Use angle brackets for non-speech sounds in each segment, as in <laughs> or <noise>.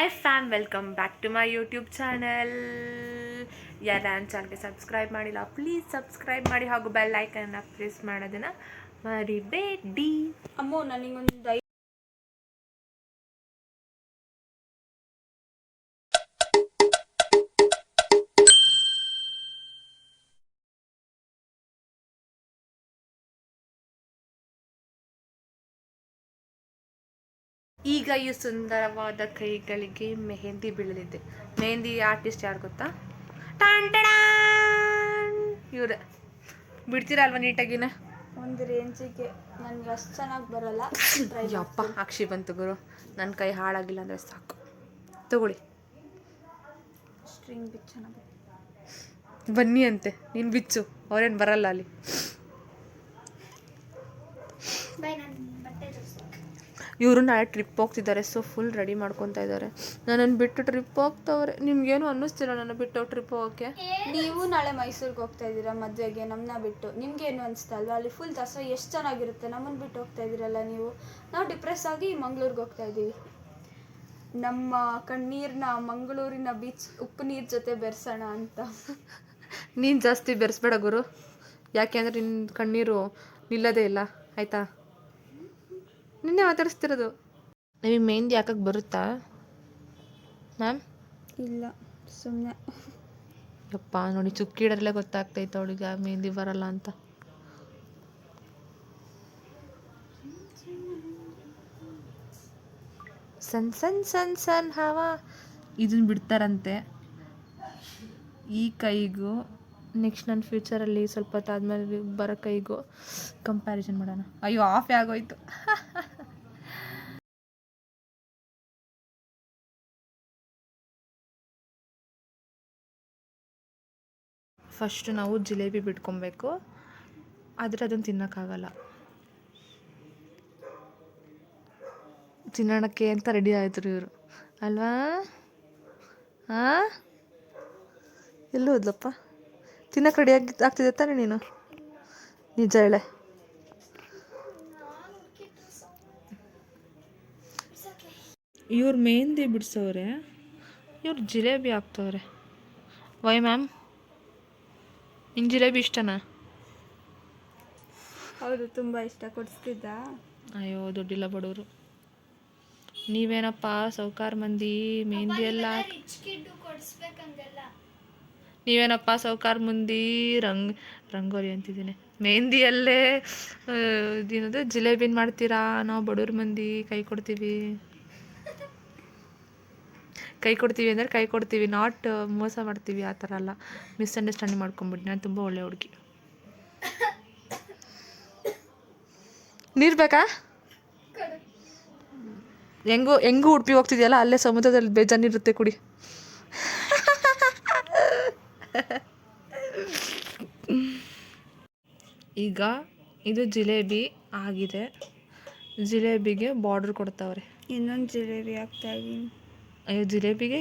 Hi fam welcome back to my YouTube channel ಯಾರು ನನ್ನ ಚಾನಲ್ಗೆ ಸಬ್ಸ್ಕ್ರೈಬ್ ಮಾಡಿಲ್ಲ ಪ್ಲೀಸ್ ಸಬ್ಸ್ಕ್ರೈಬ್ ಮಾಡಿ ಹಾಗೂ ಬೆಲ್ ಐಕನ್ನ ಪ್ರೆಸ್ ಮಾಡೋದನ್ನು ಮರಿಬೇಡಿ. ಅಮ್ಮೋ ನನಗೊಂದು ಈಗ ಈ ಸುಂದರವಾದ ಕೈಗಳಿಗೆ ಮೆಹಂದಿ ಬೀಳಲಿದೆ. ಮೆಹಂದಿ ಆರ್ಟಿಸ್ಟ್ ಯಾರು ಗೊತ್ತಾ? ಇವ್ರೆ. ಬಿಡ್ತೀರಾ ಅಲ್ವಾ ನೀಟಾಗಿನ? ಒಂದು ರೇಂಜಿಗೆ ನನಗೆ ಅಷ್ಟು ಚೆನ್ನಾಗಿ ಬರಲ್ಲ. <coughs> ಯಪ್ಪ ಅಕ್ಷಿ ಬಂತು ಗುರು. ನನ್ನ ಕೈ ಹಾಳಾಗಿಲ್ಲ ಅಂದರೆ ಸಾಕು. ತಗೊಳ್ಳಿ. ಸ್ಟ್ರಿಂಗ್ ಬಿಚ್ಚ ಚೆನ್ನಾಗಿ ಬನ್ನಿ ಅಂತೆ. ನೀನು ಬಿಚ್ಚು. ಅವ್ರೇನು ಬರಲ್ಲ ಅಲ್ಲಿ. ಇವರು ನಾಳೆ ಟ್ರಿಪ್ ಹೋಗ್ತಿದ್ದಾರೆ ಸೊ ಫುಲ್ ರೆಡಿ ಮಾಡ್ಕೊತಾ ಇದ್ದಾರೆ. ನನ್ನನ್ನು ಬಿಟ್ಟು ಟ್ರಿಪ್ ಹೋಗ್ತವ್ರೆ. ನಿಮ್ಗೇನು ಅನ್ನಿಸ್ತಿಲ್ಲ ನನ್ನ ಬಿಟ್ಟು ಟ್ರಿಪ್ ಹೋಗೋಕ್ಕೆ? ನೀವು ನಾಳೆ ಮೈಸೂರಿಗೆ ಹೋಗ್ತಾ ಇದ್ದೀರಾ ಮದುವೆಗೆ ನಮ್ಮನ್ನ ಬಿಟ್ಟು? ನಿಮ್ಗೇನು ಅನಿಸ್ತಾ ಅಲ್ವಾ ಅಲ್ಲಿ ಫುಲ್ ದಸ ಎಷ್ಟು ಚೆನ್ನಾಗಿರುತ್ತೆ? ನಮ್ಮನ್ನು ಬಿಟ್ಟು ಹೋಗ್ತಾ ಇದ್ದೀರಲ್ಲ ನೀವು? ನಾವು ಡಿಪ್ರೆಸ್ ಆಗಿ ಮಂಗ್ಳೂರಿಗೆ ಹೋಗ್ತಾ ಇದ್ದೀವಿ. ನಮ್ಮ ಕಣ್ಣೀರನ್ನ ಮಂಗಳೂರಿನ ಬೀಚ್ ಉಪ್ಪು ನೀರು ಜೊತೆ ಬೆರೆಸೋಣ ಅಂತ. ನೀನು ಜಾಸ್ತಿ ಬೆರೆಸ್ಬೇಡ ಗುರು. ಯಾಕೆ ಅಂದರೆ ನಿನ್ನ ಕಣ್ಣೀರು ನಿಲ್ಲದೇ ಇಲ್ಲ ಆಯಿತಾ? ನಿನ್ನೆ ಮಾತಾಡಿಸ್ತಿರೋದು. ನಿಮಗೆ ಮೆಹಂದಿ ಹಾಕಕ್ಕೆ ಬರುತ್ತಾ? ಮ್ಯಾಮ್? ಇಲ್ಲ ಸುಮ್ಮನೆ ಯಪ್ಪ ನೋಡಿ ಚುಕ್ಕಿಡರಲ್ಲೇ ಗೊತ್ತಾಗ್ತೈತೆ ಅವಳಿಗೆ ಮೆಹಂದಿ ಬರಲ್ಲ ಅಂತ. ಸನ್ ಸನ್ ಸನ್ ಸನ್ ಹವ. ಇದನ್ನ ಬಿಡ್ತಾರಂತೆ. ಈ ಕೈಗೂ ನೆಕ್ಸ್ಟ್ ನನ್ನ ಫ್ಯೂಚರಲ್ಲಿ ಸ್ವಲ್ಪ ಹೊತ್ತಾದ್ಮೇಲೆ ಬರೋ ಕೈಗೂ ಕಂಪ್ಯಾರಿಸನ್ ಮಾಡೋಣ. ಅಯ್ಯೋ ಆಫೇ ಆಗೋಯ್ತು. <laughs> ಫಸ್ಟ್ ನಾವು ಜಿಲೇಬಿ ಬಿಟ್ಕೊಬೇಕು. ಆದರೆ ಅದನ್ನು ತಿನ್ನೋಕ್ಕಾಗಲ್ಲ. ತಿನ್ನೋಣಕ್ಕೆ ಅಂತ ರೆಡಿ ಆಯ್ತು ಇವರು? ಅಲ್ವಾ? ಹಾಂ ಎಲ್ಲೂ ಹೋದ್ಲಪ್ಪ? ತಿನ್ನಕ್ಕೆ ರೆಡಿ ಆಗಿ ಆಗ್ತಿದೆ ತಾನೇ ನೀನು? ನಿಜ ಹೇಳೆ. ಇವ್ರು ಮೆಹಂದಿ ಬಿಡಿಸೋರೆ, ಇವ್ರು ಜಿಲೇಬಿ ಹಾಕ್ತವ್ರೆ. ವೈ ಮ್ಯಾಮ್ ನಿಂಗೆ ಜಿಲೇಬಿ ಇಷ್ಟನಾ? ಹೌದು ತುಂಬ ಇಷ್ಟ. ಕೊಡಿಸ್ತಿದ್ದ? ಅಯ್ಯೋ ದುಡ್ಡಿಲ್ಲ ಬಡವರು. ನೀವೇನಪ್ಪ ಸೌಕಾರ ಮಂದಿ ಮೆಹಂದಿ ಎಲ್ಲ ನೀವೇನಪ್ಪ ಸೌಕಾರ ಮಂದಿ ರಂಗ್ ರಂಗೋಲಿ ಅಂತಿದ್ದೀನಿ. ಮೆಹಂದಿಯಲ್ಲೇ ಇದೇನದು ಜಿಲೇಬಿನ ಮಾಡ್ತೀರಾ? ನಾವು ಬಡವ್ರ ಮಂದಿ ಕೈ ಕೊಡ್ತೀವಿ. ಕೈ ಕೊಡ್ತೀವಿ ಅಂದರೆ ಕೈ ಕೊಡ್ತೀವಿ ನಾಟ್ ಮೋಸ ಮಾಡ್ತೀವಿ, ಆ ಥರ ಅಲ್ಲ. ಮಿಸ್ಅಂಡರ್ಸ್ಟ್ಯಾಂಡಿಂಗ್ ಮಾಡ್ಕೊಂಬಿಟ್ಟು ನಾನು ತುಂಬ ಒಳ್ಳೆ ಹುಡುಗಿ. ನೀರು ಬೇಕಾ? ಹೆಂಗೂ ಹೆಂಗೂ ಉಡುಪಿ ಹೋಗ್ತಿದೆಯಲ್ಲ, ಅಲ್ಲೇ ಸಮುದ್ರದಲ್ಲಿ ಬೇಜಾನಿರುತ್ತೆ ಕುಡಿ. ಈಗ ಇದು ಜಿಲೇಬಿ ಆಗಿದೆ. ಜಿಲೇಬಿಗೆ ಬಾರ್ಡರ್ ಕೊಡ್ತಾವ್ರೆ. ಇನ್ನೊಂದು ಜಿಲೇಬಿ ಆಗ್ತಾ ಇದ್ದೀನಿ ಜಿಲೇಬಿಗೆ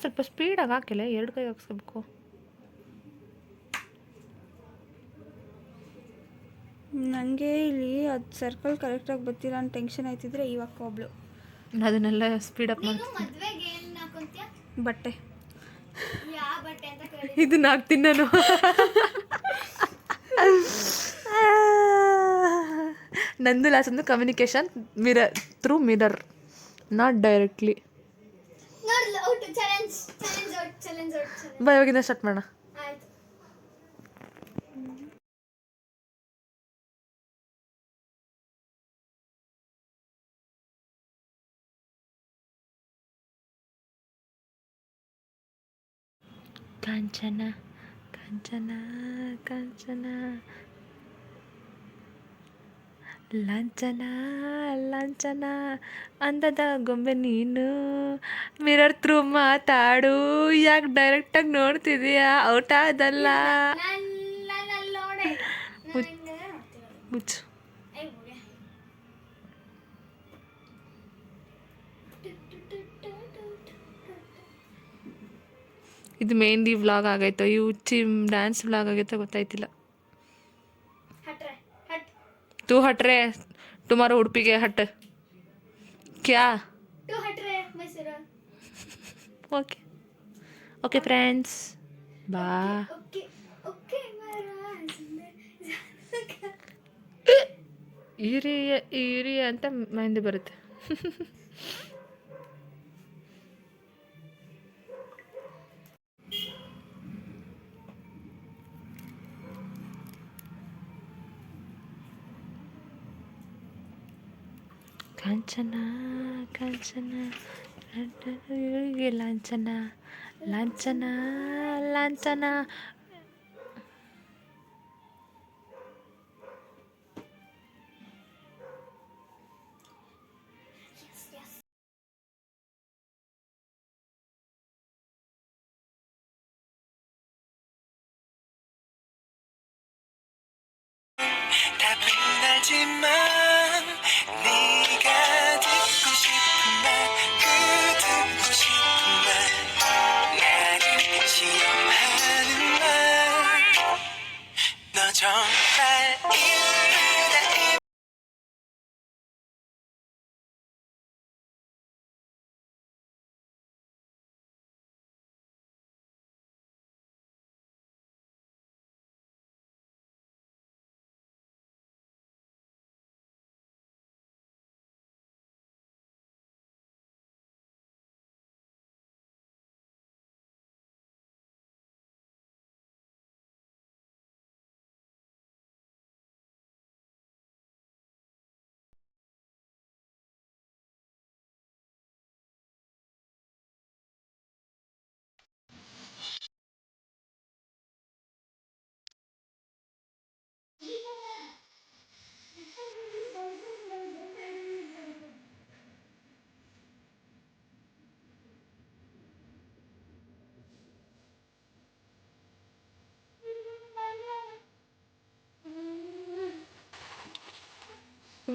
ಸ್ವಲ್ಪ ಸ್ಪೀಡಾಗಿ ಹಾಕಿಲ್ಲ ಎರಡು ಕೈ ಹಾಕ್ಸ್ಕೋಬೇಕು. ನನಗೆ ಇಲ್ಲಿ ಅದು ಸರ್ಕಲ್ ಕರೆಕ್ಟಾಗಿ ಬರ್ತಿಲ್ಲ ಅಂತ ಟೆನ್ಷನ್ ಆಯ್ತಿದ್ರೆ ಇವಾಗ ಒಬ್ಳು ಅದನ್ನೆಲ್ಲ ಸ್ಪೀಡಪ್ ಮಾಡ್ತೀನಿ. ಬಟ್ಟೆ. ಇದನ್ನ ಹಾಕ್ತೀನಿ ನಾನು. ನಂದು ಲಾಸ್ ಅಂದ್ರೆ communication mirror through mirror not directly ಬಾ ಇವಾಗಿಂದ ಸ್ಟಾರ್ಟ್ ಮಾಡೋಣ. ಕಾಂಚನ ಕಾಂಚನ ಕಾಂಚನ ಲಾಂಛನ ಲಾಂಛನ ಅಂದದ ಗೊಂಬೆ ನೀನು. ಮಿರರ್ ಥ್ರೂ ಮಾತಾಡು, ಯಾಕೆ ಡೈರೆಕ್ಟಾಗಿ ನೋಡ್ತಿದೀಯಾ? ಔಟ್ ಆದಲ್ಲ. ಮುಚ್ಚು. ಇದು ಮೆಹಂದಿ ವ್ಲಾಗ್ ಆಗೈತೋ? ಇವು ಚಿ ಡ್ಯಾನ್ಸ್ ವ್ಲಾಗ್ ಆಗೈತೋ ಗೊತ್ತಾಯ್ತಿಲ್ಲ. तू हट रहे तुम्हारा उड़पी के हट क्या to ಹಟ್ರೆ Mysuru okay okay friends ಬಾ ಓಕೆ ಓಕೆ ಈರಿಯ ಈರಿಯ ಅಂತ ಮೆಹಂದಿ ಬರುತ್ತೆ ಕಾಂಚನ ಕಾಂಚನ ಇವಳಿಗೆ ಲಾಂಛನ ಲಾಂಛನ ಲಾಂಛನ 다 빛나지만 정말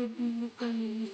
любимый плейлист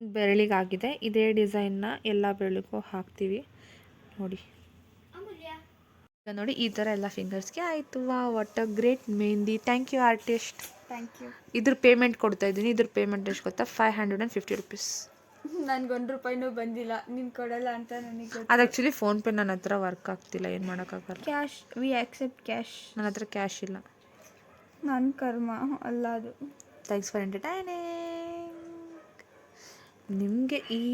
ಬೆರಳಿಗಾಗಿದೆ. ಇದೇ ಡಿಸೈನ್ನ ಎಲ್ಲ ಬೆರಳಿಗೂ ಹಾಕ್ತೀವಿ. ನೋಡಿ. ಈಗ ನೋಡಿ ಈ ಥರ ಎಲ್ಲ ಫಿಂಗರ್ಸ್ಗೆ ಆಯಿತು. ವಾ what a great mehndi. Thank you artist. Thank you. ಇದ್ರ ಪೇಮೆಂಟ್ ಕೊಡ್ತಾ ಇದ್ದೀನಿ. ಇದ್ರ ಪೇಮೆಂಟ್ ಎಷ್ಟು ಗೊತ್ತಾ? Five hundred and fifty rupees. ನನ್ಗೆ ಒಂದು ರೂಪಾಯಿನೂ ಬಂದಿಲ್ಲ. ನೀನು ಕೊಡಲ್ಲ ಅಂತ ನನಗೆ ಅದು ಆ್ಯಕ್ಚುಲಿ ಫೋನ್ಪೇ ನನ್ನ ಹತ್ರ ವರ್ಕ್ ಆಗ್ತಿಲ್ಲ. ಏನು ಮಾಡೋಕ್ಕಾಗಲ್ಲ. ಕ್ಯಾಶ್ ವಿ ಆಕ್ಸೆಪ್ಟ್ ಕ್ಯಾಶ್ ನನ್ನ ಹತ್ರ ಕ್ಯಾಶ್ ಇಲ್ಲ. ನನ್ನ ಕರ್ಮ ಅಲ್ಲ ಅದು. ಥ್ಯಾಂಕ್ಸ್ ಫಾರ್ ಎಂಟರ್ಟೈನಿಂಗ್ ನಿಮಗೆ ಈ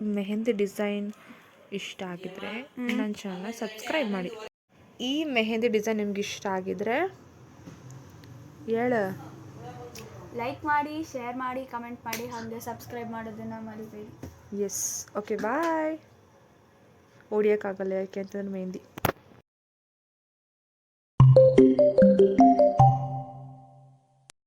ಮೆಹೆಂದಿ ಡಿಸೈನ್ ಇಷ್ಟ ಆಗಿದ್ರೆ ನನ್ನ ಚಾನಲ್ನ ಸಬ್ಸ್ಕ್ರೈಬ್ ಮಾಡಿ. ಈ ಮೆಹೆಂದಿ ಡಿಸೈನ್ ನಿಮ್ಗೆ ಇಷ್ಟ ಆಗಿದ್ರೆ ಹೇಳ. ಲೈಕ್ ಮಾಡಿ ಶೇರ್ ಮಾಡಿ ಕಮೆಂಟ್ ಮಾಡಿ ಹಾಗೆ ಸಬ್ಸ್ಕ್ರೈಬ್ ಮಾಡೋದನ್ನ ಮರಿಬೇಡಿ. ಎಸ್ ಓಕೆ ಬಾಯ್ ಹೊಡಿಯೋಕ್ಕಾಗಲ್ಲ ಯಾಕೆ ಅಂತಂದ್ರೆ ಮೆಹಂದಿ.